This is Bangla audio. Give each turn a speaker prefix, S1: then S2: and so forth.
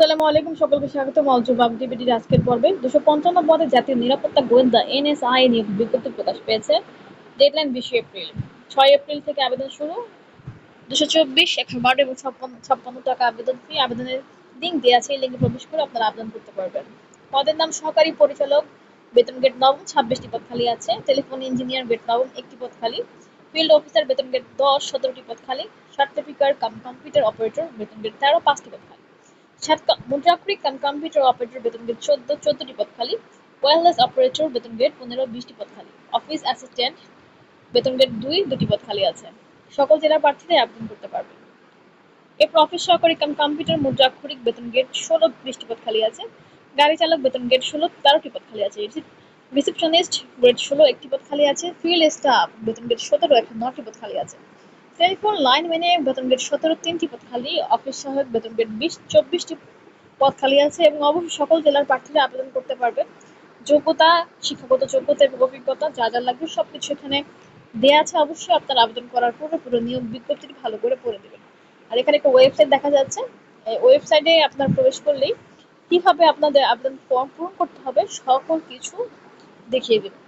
S1: আসসালামু আলাইকুম, সকলকে স্বাগত মলজবাব টিভিটির আজকের পর্বে দুশো পঞ্চান্ন পদে জাতীয় নিরাপত্তা গোয়েন্দা এনএসআই নিয়োগ বিজ্ঞপ্তি প্রকাশ পেয়েছে। ডেডলাইন বিশে এপ্রিল। ছয় এপ্রিল থেকে আবেদন শুরু। দুশো চব্বিশ একশো বারো এবং ছাপ্পান্ন ছাপ্পান্ন টাকা আবেদন ফি আবেদনের লিঙ্ক দেওয়া আছে, এই লিঙ্কে প্রবেশ করে আপনারা আবেদন করতে পারবেন। পদের নাম সহকারী পরিচালক বেতন গেট নবম, ছাব্বিশটি পদ খালি আছে। টেলিফোন ইঞ্জিনিয়ার গেট নবম, একটি পদ খালি। ফিল্ড অফিসার বেতন গেট দশ, সতেরোটি পদ খালি। সার্টিফিকার কম্পিউটার অপারেটর বেতন গেট তেরো, পাঁচটি পদ মুদ্রাক্ষরিক কাম কম্পিউটার অপারেটর বেতন গেট চোদ্দ চোদ্দটি পদ খালি ওয়্যারলেস অপারেটর বেতন গেট পনেরো বিশটি পদ খালি অফিস অ্যাসিস্ট্যান্ট বেতন গেট দুই দুটি পদ খালি আছে। সকল জেলার প্রার্থীরাই আবেদন করতে পারবে। এরপর অফিস সহকারী কাম কম্পিউটার মুদ্রাক্ষরিক বেতন গেট ষোলো বিশটি পদ খালি আছে। গাড়ি চালক বেতন গেট ষোলো তেরোটি পদ খালি আছে রিসেপশনিস্ট গ্রেড ষোলো একটি পদ খালি আছে। ফিল্ড স্টাফ বেতন গেট সতেরো একশো নটি পদ খালি আছে। সেলফোন লাইন মেনে বেতন গেট সতেরো, তিনটি পদ খালি অফিস সহায়ক বেতন গেট বিশ, চব্বিশটি পদ খালি আছে এবং অবশ্যই সকল জেলার প্রার্থীরা আবেদন করতে পারবে। যোগ্যতা, শিক্ষাগত যোগ্যতা এবং অভিজ্ঞতা যা যা লাগবে সবকিছু এখানে দেওয়া আছে। অবশ্যই আপনারা আবেদন করার পরে পুরো নিয়োগ বিজ্ঞপ্তিটি ভালো করে পড়ে দেবেন আর এখানে একটা ওয়েবসাইট দেখা যাচ্ছে। ওয়েবসাইটে আপনার প্রবেশ করলেই কীভাবে আপনাদের আবেদন ফর্ম পূরণ করতে হবে সকল কিছু দেখিয়ে দেবে